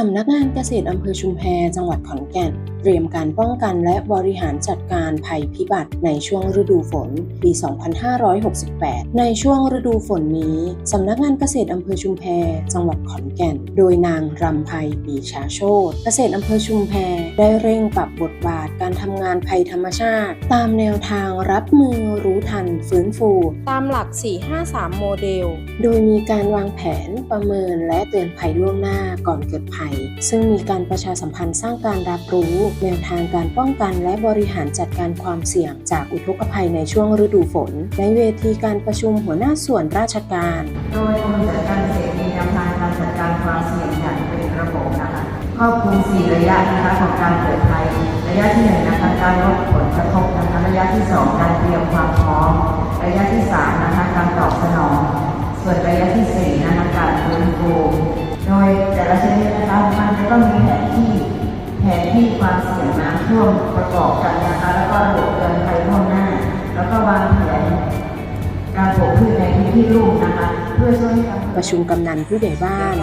สำนักงานเกษตรอำเภอชุมแพจังหวัดขอนแก่น ตรียมการป้องกันและบริหารจัดการภัยพิบัติในช่วงฤดูฝน ปี 2568 ในช่วงฤดูฝนนี้สำนักงานเกษตรอำเภอชุมแพ จังหวัดขอนแก่น โดยนางรำไพปีชาโชตเกษตรอำเภอชุมแพได้เร่งปรับบทบาทการทำงานภัยธรรมชาติ ตามแนวทางรับมือรู้ทันฟื้นฟู ตามหลัก 453 โมเดล โดยมีการวางแผนประเมินและเตือนภัยล่วงหน้าก่อนเกิดภัย ซึ่งมีการประชาสัมพันธ์สร้างการรับรู้แนวทางการป้องกันและบริหารจัดการความเสี่ยงจากอุทกภัยในช่วงฤดูฝน ในเวทีการประชุมหัวหน้าส่วนราชการ โดยกรมจัดการเสรมีแนวทางการจัดการความเสี่ยงอย่างเป็นระบบนะคะครอบคลุม4ระยะนะคะของการเกิดภัยระยะที่1นะคะการลด แผนที่ความเสี่ยงน้ำท่วมประกอบกันนะคะ แล้วก็ระบบเตือนภัยล่วงหน้า แล้วก็วางแผนการปลูกพืชในพื้นที่ลุ่มนะคะ เพื่อช่วยประชุมกำนันผู้ใหญ่บ้าน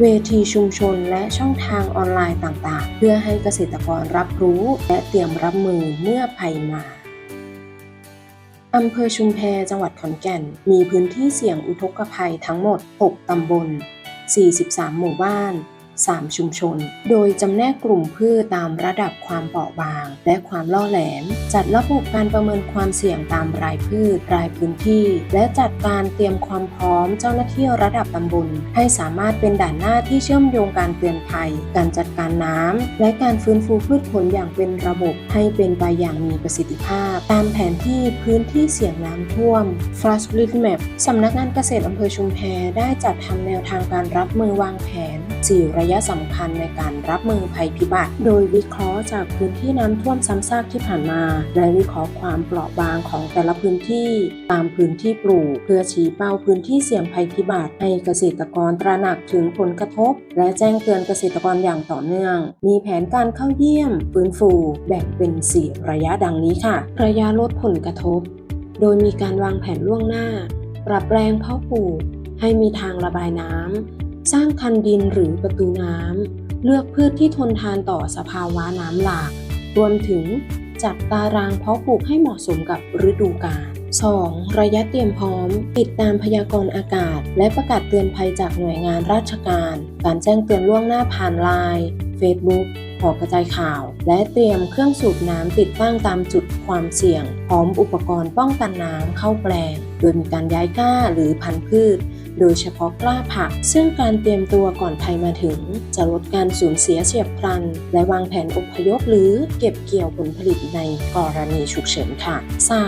เวทีชุมชนและช่องทางออนไลน์ต่างๆ เพื่อให้เกษตรกรรับรู้และเตรียมรับมือเมื่อภัยมาอำเภอชุมแพจังหวัดขอนแก่น มีพื้นที่เสี่ยงอุทกภัยทั้งหมด 6 ตำบล 43 หมู่บ้าน 3 ชุมชน โดยจำแนกกลุ่มพืชตามระดับความเปราะบาง และความล่อแหลม จัดระบบการประเมินความเสี่ยงตามรายพืช รายพื้นที่ และจัดการเตรียมความพร้อมเจ้าหน้าที่ระดับตำบล ให้สามารถเป็นด่านหน้าที่เชื่อมโยงการเตือนภัย การจัดการน้ำ และการฟื้นฟูพืชผลอย่างเป็นระบบ ให้เป็นไปอย่างมีประสิทธิภาพ ตามแผนที่พื้นที่เสี่ยงน้ำท่วม Flash Grid Map สำนักงานเกษตรอำเภอชุมแพได้จัดทำแนวทางการรับมือวางแผน 4 ระยะสำคัญในการรับมือภัยพิบัติ โดยวิเคราะห์จากพื้นที่น้ำท่วมซ้ำซากที่ผ่านมา และวิเคราะห์ความเปราะบางของแต่ละพื้นที่ ตามพื้นที่ปลูก เพื่อชี้เป้าพื้นที่เสี่ยงภัยพิบัติ ให้เกษตรกรตระหนักถึงผลกระทบ และแจ้งเตือนเกษตรกรอย่างต่อเนื่อง มีแผนการเข้าเยี่ยม ฟื้นฟู แบ่งเป็น 4 ระยะดังนี้ค่ะ ระยะลดผลกระทบ โดยมีการวางแผนล่วงหน้า ปรับแปลงเพาะปลูกให้มีทางระบายน้ำ สร้างคันดินหรือประตูน้ำ เลือกพืชที่ทนทานต่อสภาวะน้ำหลาก รวมถึงจัดตารางเพาะปลูกให้เหมาะสมกับฤดูกาล 2. ระยะเตรียมพร้อม ติดตามพยากรณ์อากาศ และประกาศเตือนภัยจากหน่วยงานราชการ การแจ้งเตือนล่วงหน้าผ่านไลน์ Facebook หอกระจายข่าว และเตรียมเครื่องสูบน้ำติดตั้งตามจุดความเสี่ยง พร้อมอุปกรณ์ป้องกันน้ำเข้าแปลง โดยมีการย้ายก้าหรือพันธุ์พืช โดยเฉพาะกล้าผัก ซึ่งการเตรียมตัวก่อนภัยมาถึง จะลดการสูญเสียเฉียบพลัน และวางแผนอพยพหรือเก็บเกี่ยวผลผลิตในกรณีฉุกเฉินค่ะ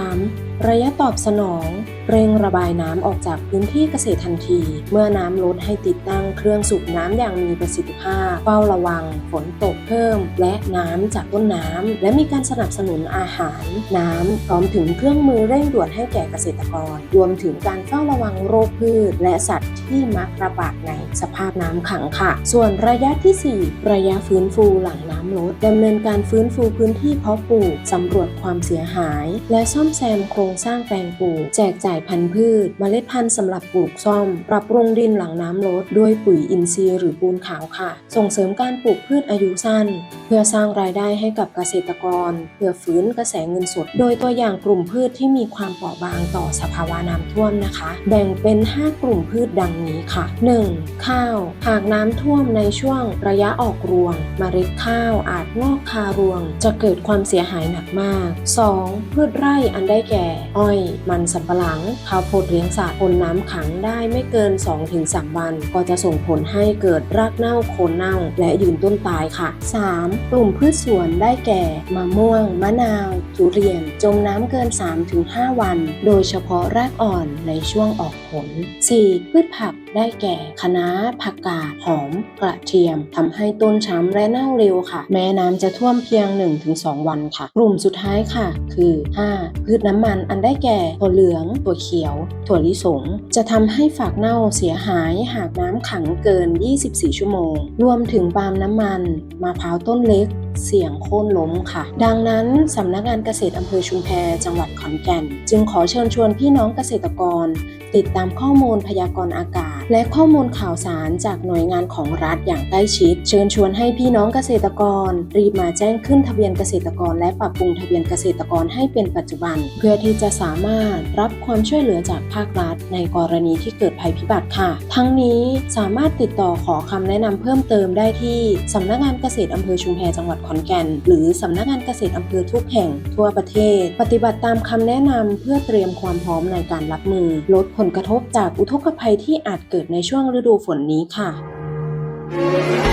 3. ระยะตอบสนอง เร่งระบายน้ำออกจากพื้นที่เกษตรทันที เมื่อน้ำลดให้ติดตั้งเครื่องสูบน้ำอย่างมีประสิทธิภาพ เฝ้าระวังฝนตกเพิ่ม และน้ำจากต้นน้ำและมีการสนับสนุนอาหาร น้ำพร้อมถึงเครื่องมือเร่งด่วนให้แก่เกษตรกร รวมถึงการเฝ้าระวังโรคพืช และสัตว์ที่มักระบาดในสภาพน้ำขังค่ะ ส่วนระยะที่ 4 ระยะฟื้นฟูหลังน้ำลดดำเนินการฟื้นฟูพื้นที่เพาะปลูกสำรวจความเสียหาย และซ่อมแซมโครงสร้างแปลงปลูก แจกจ่ายพันธุ์พืช เมล็ดพันธุ์สำหรับปลูกซ่อม ปรับปรุงดินหลังน้ำลดด้วยปุ๋ยอินทรีย์หรือปูนขาวค่ะ ส่งเสริมการปลูกพืชอายุสั้น เพื่อสร้างรายได้ให้กับเกษตรกร เพื่อฟื้นกระแสเงินสด โดยตัวอย่างกลุ่มพืชที่มีความเปราะบางต่อสภาวะน้ำท่วมนะคะ แบ่งเป็น 5 กลุ่มพืชดังนี้ค่ะ 1. ข้าว หากน้ำท่วมในช่วงระยะออกรวงเมล็ดข้าวอาจงอกคารวง จะเกิดความเสียหายหนักมาก 2. พืชไร่อันได้แก่ อ้อย มันสำปะหลัง ข้าวโพดเลี้ยงสัตว์ทนน้ำขังได้ไม่เกิน 2-3 วัน ก็จะส่งผลให้เกิดรากเน่าโคนเน่า และยืนต้นตายค่ะ 3. กลุ่มพืชสวนได้แก่มะม่วง มะนาว ทุเรียน จมน้ำเกิน 3-5 วัน โดยเฉพาะรากอ่อนในช่วงออกผล 4. พืชผักได้แก่คะน้า ผักกาด หอม กระเทียมทำให้ต้นช้ำและเน่าเร็วค่ะ แม้น้ำจะท่วมเพียง 1-2 วันค่ะ กลุ่มสุดท้ายค่ะ คือ 5. พืชน้ำมันอันได้แก่ถั่วเหลือง ถั่วเขียว ถั่วลิสง จะทำให้ฝากเน่าเสียหายหากน้ำขังเกิน 24 ชั่วโมง รวมถึงปาล์มน้ำมัน มะพร้าวต้นเล็ก เสี่ยงโค่นล้มค่ะ ดังนั้นสำนักงานเกษตรอำเภอชุมแพจังหวัดขอนแก่น จึงขอเชิญชวนพี่น้องเกษตรกร ติดตามข้อมูลพยากรณ์อากาศและข้อมูลข่าวสารจากหน่วยงานของรัฐอย่างใกล้ชิด เชิญชวนให้พี่น้องเกษตรกร รีบมาแจ้งขึ้นทะเบียนเกษตรกร และปรับปรุงทะเบียนเกษตรกรให้เป็นปัจจุบัน เพื่อที่จะสามารถรับความช่วยเหลือจากภาครัฐ ในกรณีที่เกิดภัยพิบัติค่ะ ทั้งนี้สามารถติดต่อขอคำแนะนำเพิ่มเติมได้ที่สำนักงานเกษตรอำเภอชุมแพจังหวัดขอนแก่น หรือสำนักงานเกษตรอำเภอทุกแห่งทั่วประเทศ ปฏิบัติตามคำแนะนำเพื่อเตรียมความพร้อมในการรับมือ ลดผลกระทบจากอุทกภัยที่อาจเกิดเกิดในช่วงฤดูฝนนี้ค่ะ